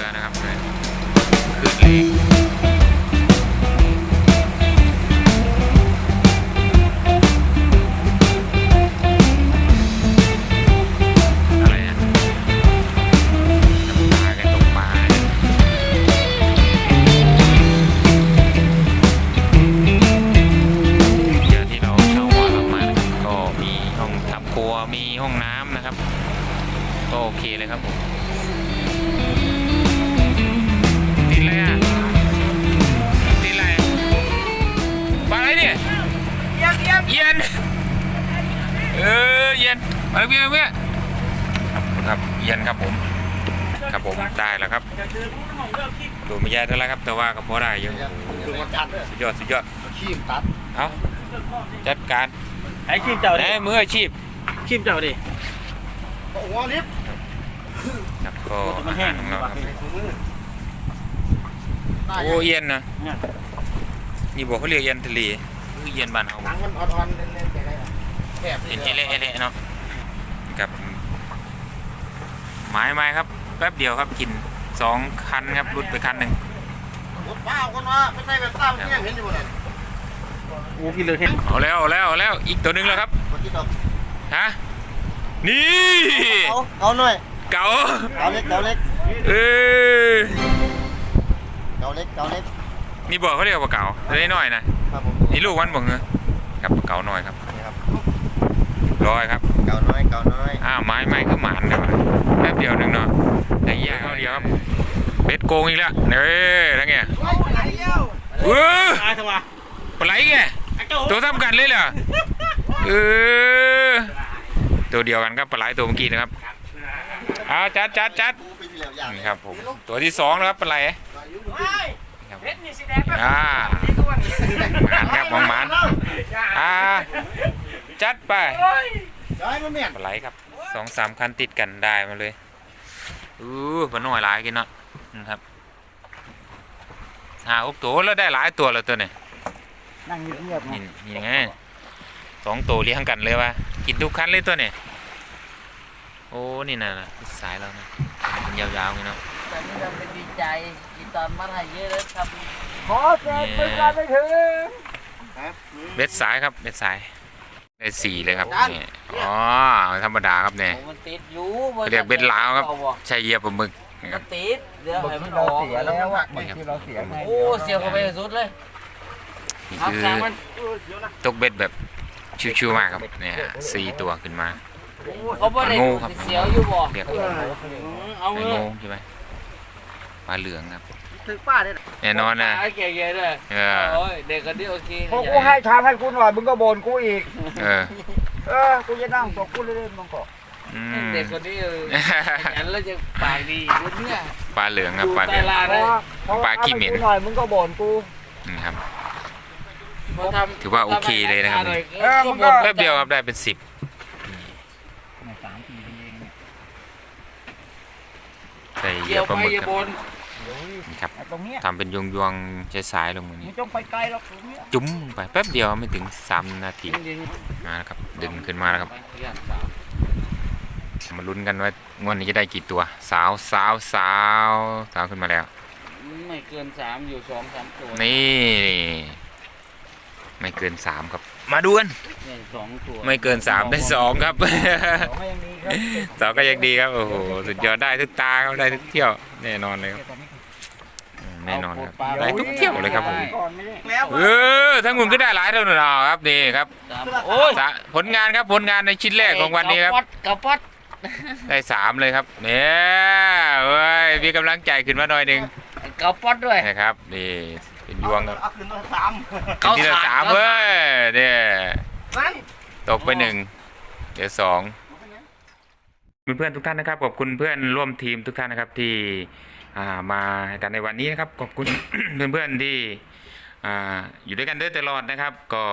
รือนะครับเลยขึ้นแรงอะไรอะน้ำตาแกตกปลาเดี๋ยวที่เราเช่าหลังมานะครับก็มีห้องทำครัวมีห้องน้ำนะครับ ก็โอเคเลยครับผม เย็นเย็น เออ เย็น มาเพื่อนเพื่อนครับ เย็นครับผม ครับผม ได้แล้วครับดูไม่แย่เท่าไรครับ แต่ว่าก็พอได้อยู่ดูมันจัดเลยสุดยอด สุดยอดขี้มตัด เอาจัดการ ไอ้ขีมเจ้าแหดินมืออาชีพขีมเจ้าดิโอ้โหลิฟต์ครับก็มันแห้งของเราครับมือโอ้เย็นนะนี่บอกเขาเรียกเย็นทะเล คือเย็นบ้านเราหนังมันอ่อนๆเล่นๆไปได้แสบเห็นเละเละๆเนาะกับไม้ไม้ครับแป๊บเดียวครับกินสองคันครับรุดไปคันหนึ่งรถเปล่าคนว่าไม่ใช่แบบตามที่ยังเห็นอยู่นั่นโอ้พี่เลยเห็นเอาแล้วเอาแล้วเอาแล้วอีกตัวหนึงแล้วครับฮะนี่เอาเอาหน่อยเก๋าเกาเล็กเกาเล็กเออเกาเล็กเกาเล็กนี่บอกเขาเรียกว่าเก๋าตัวน้อยๆนะ ครับผมนี่ลูกมันบอกเงกับเก๋าน้อยครับนี่ครับร้อยครับเกาน้อยเกาน้อยอ้าวไม้ไม้คือหมานเลยวะแป๊บเดียวหนึ่งเนาะแต่แยกเขาเดียวครับเบ็ดโกงอีกแล้วเอ้ยทั้งเงี้ยเออตายทำไมปลาไหลแกไอ้เจ้าตัวซ้ำกันเลยเหรอเออตัวเดียวกันครับปลาไหลตัวเมื่อกี้นะครับเอาจัดจัดจัดกูไปที่แล้วอย่างนี่ครับผมตัวที่สองนะครับปลาไหลครับ เพชรนี่สีแดงอ่าหมานครับมองหมานอ่าจัดไปย้ายมันแม่นปลาไหลครับสองสามคันติดกันได้มาเลยอู้ปลาหน่อยหลายกินเนาะนะครับหาอุกตัวแล้วได้หลายตัวแล้วตัวเนี่ยนั่งเงียบๆนี่นี่ไงสองตัวเลี้ยงกันเลยว่ะกินทุกคันเลยตัวเนี่ยโอ้นี่น่ะนะสายเรานะมันยาวๆนี่เนาะ แต่นี่เราเป็นดีใจกินตอนมาถ่ายเยอะแล้วครับขอแจกเป็นการไปถึงเบ็ดสายครับเบ็ดสายได้สี่เลยครับนี่อ๋อธรรมดาครับเนี่ยมันติดอยู่เรียกเบ็ดลาวครับใช่เหยียบปลาหมึกนะคมัรับนติดเดี๋ยวให้มันออกแล้วอะบางทีเราเสียไงโอ้เสียเข้าไปสุดเลยนี่ครับคือสามมันตกเบ็ดแบบชิวๆมากครับเนี่ยสี่ตัวขึ้นมาเขาบ่ได้งูครับเสียวอยู่บ่เรียกอืมเอาไอ้เงิงูนใช่ไหม ปลาเหลืองครับถึงป้าได้แน่นอนนะไอ้แก่ๆเลยเออโอ้ยเด็กคนนี้โอเคพอกูให้ชามให้กูหน่อยมึงก็บ่นกูอีก เออ เออกูจะนั่งตกกูเล่นๆมึงก็อืมเด็กคนนี้เออขยันแล้วจะปากดีรุ่นเนี่ยปลาเหลืองครับดูปลาเหลืองตลาดเลยปลาขี้เหม็นหน่อยมึงก็บ่นกูนี่ครับเขาทำถือว่าโอเคเลยนะครับเออมันก็แป๊บเดียวครับได้เป็นสิบใส่เหยีเกี่ยยบวปลาไปหมึกอย่าครับบ นนี่ครับตรงเนี้ยทำเป็นยวงยวงๆใช้สายลงมือไม่นี้ต้องไปไกลหรอกตรงเนี้ยจุ้มลงไปแป๊บเดียวไม่ถึงสามนาทีมาแล้วครับดึงขึ้นมาแล้วครับมาลุ้นกันว่างวดนี้จะได้กี่ตัว สาวสาวสาวสาวขึ้นมาแล้ว ไม่เกินสามอยู่สองสามตัวนี่ ไม่เกินสามครับ มาดูกันเนี่ยสองตัวไม่เกินสามได้สองครับของก็ยังดีครับสองก็ยังดีครับโอ้โหสุดยอดได้ทุกตาครับได้ทุกเที่ยวแน่นอนเลยครับอืมแน่นอน ครับได้ทุกเที่ยวเลยครับผมก่อนไม่ได้แล้วเออทั้งคุณก็ได้หลายเท่านั้นครับนี่ครับสามโอ้ยสะผลงานครับผลงานในชิ้นแรกของวันนี้ครับกระปัดกระปัดได้สามเลยครับเนี่ยเว้ยมีกำลังใจขึ้นมาหน่อยหนึ่งกระปัดด้วยนะครับนี่เป็นยวงครับเอาขึ้นมาสามเป็นที่ละสามเว้ยเนี่ยนั่นตกไปหนึ่งเดี๋ยวสองเพื่อนๆทุกท่านนะครับขอบคุณเพื่อนร่วมทีมทุกท่านนะครับที่อ่า มากันในวันนี้นะครับขอบคุณเพื่อนๆที่ออยู่ด้วยกันด้วยตลอดนะครับ ก็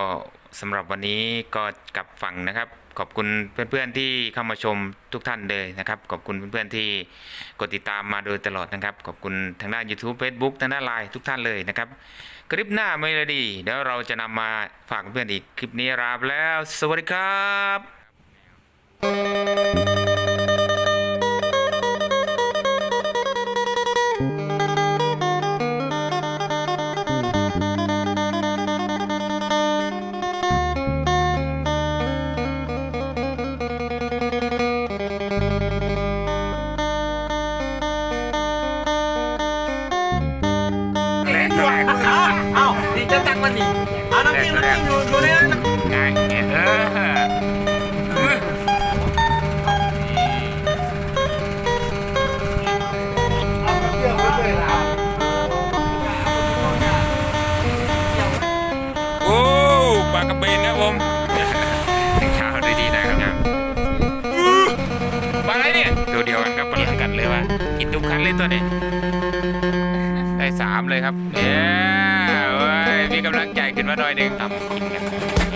สำหรับวันนี้ก็กลับฝั่งนะครับ ขอบคุณเพื่อนๆที่เข้ามาชมทุกท่านเลยนะครับ ขอบคุณเพื่อนๆที่กดติดตามมาโดยตลอดนะครับ ขอบคุณทางด้าน YouTube Facebook ทางด้านไลน์ทุกท่านเลยนะครับ คลิปหน้าไม่ลยดีเดี๋ยวเราจะนำมาฝากเพื่อนอีกคลิปนี้ลาไปแล้ว สวัสดีครับ มันนี่เอาน้ำจิ้มน้ำจิ้มอยู่อยู่ในนั้นง่ายเงี้ยเออเออเกี่ยวกันเลยล่ะโอ้ปลากระเบนครับผมเช้าดีๆนะครับเนี่ยอื้อปลาอะไรเนี่ยตัวเดียวกันครับปลาเหมือนกันเลยว่ะกินทุกคันเลยตัวนี้ ได้สามเลยครับเนี่ยเว้ยมีกำลังใจขึ้นมาหน่อยหนึ่งทำกินกัน